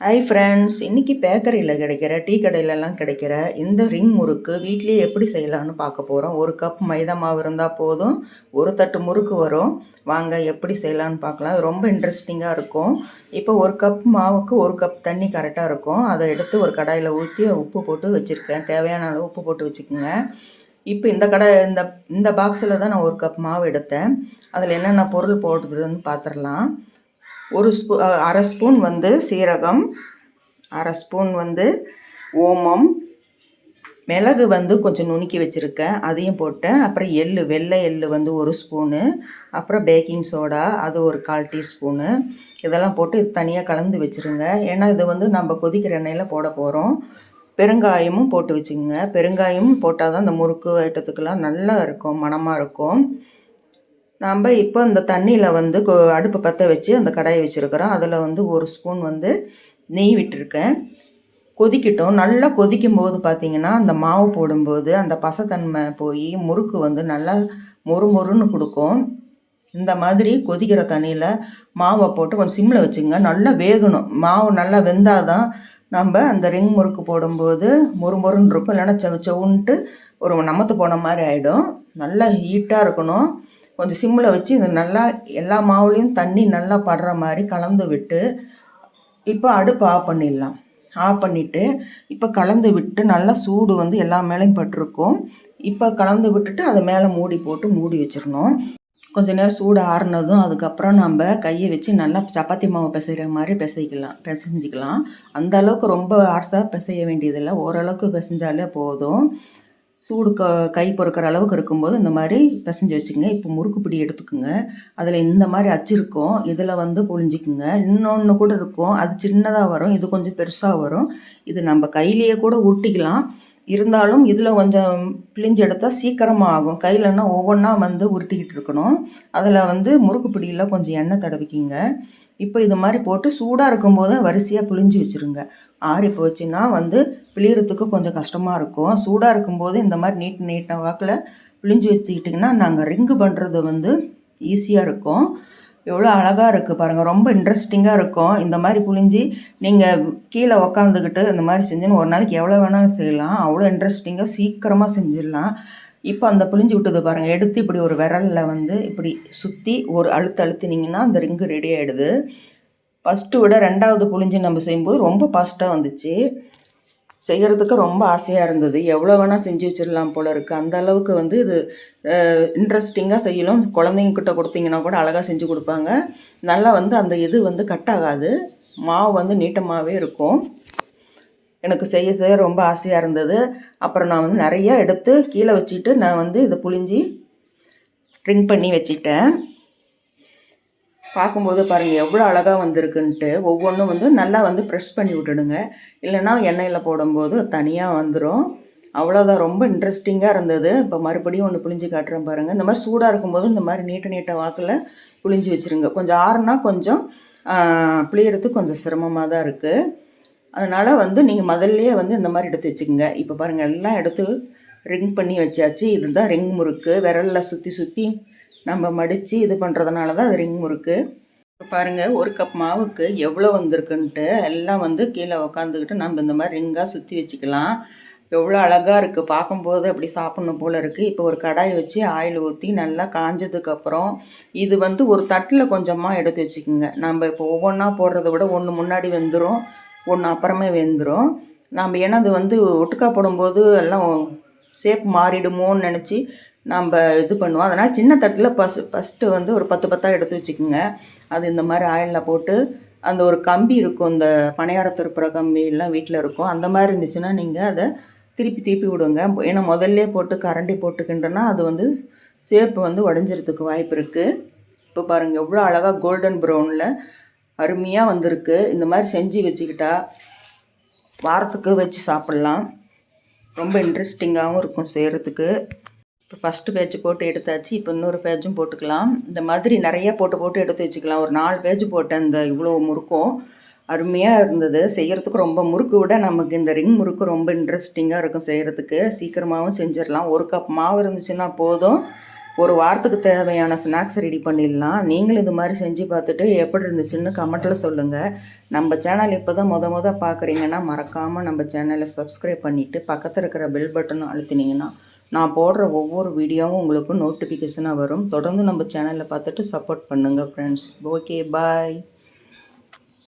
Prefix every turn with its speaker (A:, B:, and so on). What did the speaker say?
A: Hi friends இன்றைக்கி பேக்கரியில் கிடைக்கிற டீ கடையிலலாம் கிடைக்கிற இந்த ரிங் முறுக்கு வீட்லேயே எப்படி செய்யலான்னு பார்க்க போகிறோம் ஒரு கப் மைதா மாவு இருந்தால் போதும் ஒரு தட்டு முறுக்கு வரும். வாங்க எப்படி செய்யலான்னு பார்க்கலாம். அது ரொம்ப இன்ட்ரெஸ்டிங்காக இருக்கும். இப்போ ஒரு கப் மாவுக்கு ஒரு கப் தண்ணி கரெக்டாக இருக்கும். அதை எடுத்து ஒரு கடாயில் ஊற்றி உப்பு போட்டு வச்சுருக்கேன். தேவையான அளவு உப்பு போட்டு வச்சுக்கோங்க. இப்போ இந்த கடை இந்த இந்த பாக்ஸில் தான் நான் ஒரு கப் மாவு எடுத்தேன். அதில் என்னென்ன பொருள் போடுறதுன்னு பார்த்துடலாம். ஒரு ஸ்பூ அரை ஸ்பூன் வந்து சீரகம் அரை ஸ்பூன் வந்து ஓமம் மிளகு வந்து கொஞ்சம் நுணுக்கி வச்சுருக்கேன் அதையும் போட்டேன். அப்புறம் எள் வெள்ளை எள் வந்து ஒரு ஸ்பூனு. அப்புறம் பேக்கிங் சோடா அது ஒரு கால் டீஸ்பூனு. இதெல்லாம் போட்டு இது தனியாக கலந்து வச்சுருங்க. ஏன்னா இது வந்து நம்ம கொதிக்கிற எண்ணெயில் போட போகிறோம் பெருங்காயமும் போட்டு வச்சுக்கோங்க. பெருங்காயமும் போட்டால் தான் இந்த முறுக்கு ஐட்டத்துக்கெல்லாம் நல்லா இருக்கும் மணமாக இருக்கும். நாம் இப்போ இந்த தண்ணியில் வந்து கொ அடுப்பு பற்ற வச்சு அந்த கடாயை வச்சுருக்கிறோம். அதில் வந்து ஒரு ஸ்பூன் வந்து நெய் விட்டுருக்கேன். கொதிக்கட்டும். நல்லா கொதிக்கும் போது பார்த்திங்கன்னா அந்த மாவு போடும்போது அந்த பசத்தன்மை போய் முறுக்கு வந்து நல்லா மொறு மொறுன்னு கொடுக்கும். இந்த மாதிரி கொதிக்கிற தண்ணியில் மாவை போட்டு கொஞ்சம் சிம்மில் வச்சுங்க. நல்லா வேகணும். மாவு நல்லா வெந்தால் தான் நம்ம அந்த ரிங் முறுக்கு போடும்போது மொறு மொறுன்னு இருக்கும். இல்லைன்னா செவ செவுன்ட்டு ஒரு நமத்து போன மாதிரி ஆகிடும் நல்லா ஹீட்டாக இருக்கணும். கொஞ்சம் சிம்மில் வச்சு இது நல்லா எல்லா மாவுலேயும் தண்ணி நல்லா படுற மாதிரி கலந்து விட்டு இப்போ அடுப்பு ஆஃப் பண்ணிடலாம். ஆஃப் பண்ணிவிட்டு இப்போ கலந்து விட்டு நல்லா சூடு வந்து எல்லா மேலேயும் பட்டிருக்கும். இப்போ கலந்து விட்டுட்டு அதை மேலே மூடி போட்டு மூடி வச்சிடணும். கொஞ்சம் நேரம் சூடு ஆறுனதும் அதுக்கப்புறம் நம்ம கையை வச்சு நல்லா சப்பாத்தி மாவு பிசைகிற மாதிரி பிசைக்கலாம் பிசைஞ்சிக்கலாம். அந்த அளவுக்கு ரொம்ப ஆர்ஸாக பிசைய வேண்டியதில்லை. ஓரளவுக்கு பிசைஞ்சாலே போதும். சூடு க கை பொறுக்கிற அளவுக்கு இருக்கும்போது இந்த மாதிரி பிசைஞ்சு வச்சுக்கோங்க. இப்போ முறுக்கு பிடி எடுத்துக்கோங்க. அதில் இந்த மாதிரி அச்சு இருக்கும். இதில் வந்து புழிஞ்சிக்குங்க. இன்னொன்று கூட இருக்கும். அது சின்னதாக வரும். இது கொஞ்சம் பெருசாக வரும். இது நம்ம கையிலேயே கூட உருட்டிக்கலாம். இருந்தாலும் இதில் கொஞ்சம் பிழிஞ்சு எடுத்தால் சீக்கிரமாக ஆகும். கையிலன்னா ஒவ்வொன்றா வந்து உருட்டிக்கிட்டு இருக்கணும். அதில் வந்து முறுக்கு பிடியில் கொஞ்சம் எண்ணெய் தடவிக்கிங்க. இப்போ இது மாதிரி போட்டு சூடாக இருக்கும்போது வரிசையாக பிழிஞ்சு வச்சுருங்க. ஆறி போச்சுன்னா வந்து பிழியறதுக்கு கொஞ்சம் கஷ்டமாக இருக்கும். சூடாக இருக்கும்போது இந்த மாதிரி நீட் நீட்டாக வாக்கில் பிழிஞ்சு வச்சுக்கிட்டிங்கன்னா நாங்கள் ரிங்கு பண்ணுறது வந்து ஈஸியாக இருக்கும். எவ்வளோ அழகாக இருக்குது பாருங்கள் ரொம்ப இன்ட்ரெஸ்டிங்காக இருக்கும். இந்த மாதிரி புழிஞ்சு நீங்கள் கீழே உக்காந்துக்கிட்டு இந்த மாதிரி செஞ்சுன்னு ஒரு நாளைக்கு எவ்வளோ வேணாலும் செய்யலாம். அவ்வளோ இன்ட்ரெஸ்டிங்காக சீக்கிரமாக செஞ்சிடலாம். இப்போ அந்த புழிஞ்சு விட்டது பாருங்கள் எடுத்து இப்படி ஒரு விரலில் வந்து இப்படி சுற்றி ஒரு அழுத்து அழுத்துனீங்கன்னா அந்த ரிங்கு ரெடி ஆகிடுது ஃபஸ்ட்டு விட ரெண்டாவது புழிஞ்சு நம்ம செய்யும்போது ரொம்ப ஃபாஸ்ட்டாக வந்துச்சு. செய்கிறதுக்கு ரொம்ப ஆசையாக இருந்தது. எவ்வளோ வேணால் செஞ்சு வச்சிடலாம் போல் இருக்குது அந்த அளவுக்கு வந்து இது இன்ட்ரெஸ்டிங்காக செய்யணும். குழந்தைங்கக்கிட்ட கொடுத்தீங்கன்னா கூட அழகாக செஞ்சு கொடுப்பாங்க. நல்லா வந்து அந்த இது வந்து கட் ஆகாது. மாவு வந்து நீட்டமாகவே இருக்கும். எனக்கு செய்ய செய்ய ரொம்ப ஆசையாக இருந்தது. அப்புறம் நான் வந்து நிறையா எடுத்து கீழே வச்சுட்டு நான் வந்து இதை புழிஞ்சி ட்ரிங்க் பண்ணி வச்சுட்டேன் பார்க்கும்போது பாருங்கள் எவ்வளோ அழகாக வந்திருக்குன்ட்டு. ஒவ்வொன்றும் வந்து நல்லா வந்து ப்ரெஷ் பண்ணி விட்டுடுங்க. இல்லைன்னா எண்ணெயில் போடும்போது தனியாக வந்துடும் அவ்வளோதான் ரொம்ப இன்ட்ரெஸ்டிங்காக இருந்தது. இப்போ மறுபடியும் ஒன்று புளிஞ்சு காட்டுறேன் பாருங்கள் இந்த மாதிரி சூடாக இருக்கும்போது இந்த மாதிரி நீட்ட நீட்ட வாக்கில் புளிஞ்சு வச்சுருங்க. கொஞ்சம் ஆறுனா கொஞ்சம் புளியறதுக்கு கொஞ்சம் சிரமமாக தான் இருக்குது அதனால் வந்து நீங்கள் முதல்லையே வந்து இந்த மாதிரி எடுத்து வச்சுக்கோங்க. இப்போ பாருங்கள் எல்லாம் எடுத்து ரிங் பண்ணி வச்சாச்சு. இதுதான் ரிங் முறுக்கு. விரலில் சுற்றி சுற்றி நம்ம மடித்து இது பண்ணுறதுனால தான் அது ரிங் முறுக்கு. பாருங்கள் ஒரு கப் மாவுக்கு எவ்வளோ வந்திருக்குன்ட்டு எல்லாம் வந்து கீழே உக்காந்துக்கிட்டு நம்ம இந்த மாதிரி ரிங்காக சுற்றி வச்சுக்கலாம். எவ்வளோ அழகாக இருக்குது பார்க்கும்போது அப்படி சாப்பிட்ணும் போல் இருக்குது இப்போ ஒரு கடாயை வச்சு ஆயில் ஊற்றி நல்லா காஞ்சதுக்கப்புறம் இது வந்து ஒரு தட்டில் கொஞ்சமாக எடுத்து வச்சுக்கோங்க. நம்ம இப்போ ஒவ்வொன்றா போடுறத விட ஒன்று முன்னாடி வெந்துடும் ஒன்று அப்புறமே வெந்துடும் நம்ம ஏன்னா அது வந்து ஒட்டுக்கா போடும்போது எல்லாம் ஷேப் மாறிடுமோன்னு நினச்சி நம்ம இது பண்ணுவோம். அதனால் சின்ன தட்டில் ஃபஸ்ட் ஃபஸ்ட்டு வந்து ஒரு பத்து பத்தாக எடுத்து வச்சுக்கோங்க. அது இந்த மாதிரி ஆயிலில் போட்டு அந்த ஒரு கம்பி இருக்கும் இந்த பணியார திருப்புற வீட்டில் இருக்கும். அந்த மாதிரி இருந்துச்சுன்னா நீங்கள் அதை திருப்பி திருப்பி விடுங்க. ஏன்னா முதல்ல போட்டு கரண்டி போட்டுக்கின்றனா அது வந்து சேப்பு வந்து உடஞ்சிறதுக்கு வாய்ப்பு இருக்குது இப்போ பாருங்கள் எவ்வளோ அழகாக கோல்டன் ப்ரௌனில் அருமையாக வந்திருக்கு. இந்த மாதிரி செஞ்சு வச்சுக்கிட்டா வாரத்துக்கு வச்சு சாப்பிட்லாம். ரொம்ப இன்ட்ரெஸ்டிங்காகவும் இருக்கும் செய்கிறதுக்கு இப்போ ஃபஸ்ட்டு பேஜ் போட்டு எடுத்தாச்சு இப்போ இன்னொரு பேஜும் போட்டுக்கலாம். இந்த மாதிரி நிறைய போட்டு போட்டு எடுத்து வச்சுக்கலாம். ஒரு நாலு பேஜ் போட்டேன் இந்த இவ்வளோ முறுக்கும் அருமையாக இருந்தது. செய்கிறதுக்கு ரொம்ப முறுக்கு விட நமக்கு இந்த ரிங் முறுக்கு ரொம்ப இன்ட்ரெஸ்டிங்காக இருக்கும் செய்கிறதுக்கு சீக்கிரமாகவும் செஞ்சிடலாம். ஒரு கப் மாவு இருந்துச்சுன்னா போதும். ஒரு வாரத்துக்கு தேவையான ஸ்நாக்ஸ் ரெடி பண்ணிடலாம். நீங்களும் இது மாதிரி செஞ்சு பார்த்துட்டு எப்படி இருந்துச்சுன்னு கமெண்ட்டில் சொல்லுங்கள் நம்ம சேனல் இப்போ தான் மொதல் மொதல் பார்க்குறீங்கன்னா மறக்காமல் நம்ம சேனலை சப்ஸ்கிரைப் பண்ணிவிட்டு பக்கத்தில் இருக்கிற பெல் பட்டனும் அழுத்தினீங்கன்னா நான் போடுற ஒவ்வொரு வீடியோவும் உங்களுக்கு நோட்டிஃபிகேஷனாக வரும். தொடர்ந்து நம்ம சேனலில் பார்த்துட்டு சப்போர்ட் பண்ணுங்கள் ஃப்ரெண்ட்ஸ் ஓகே பாய்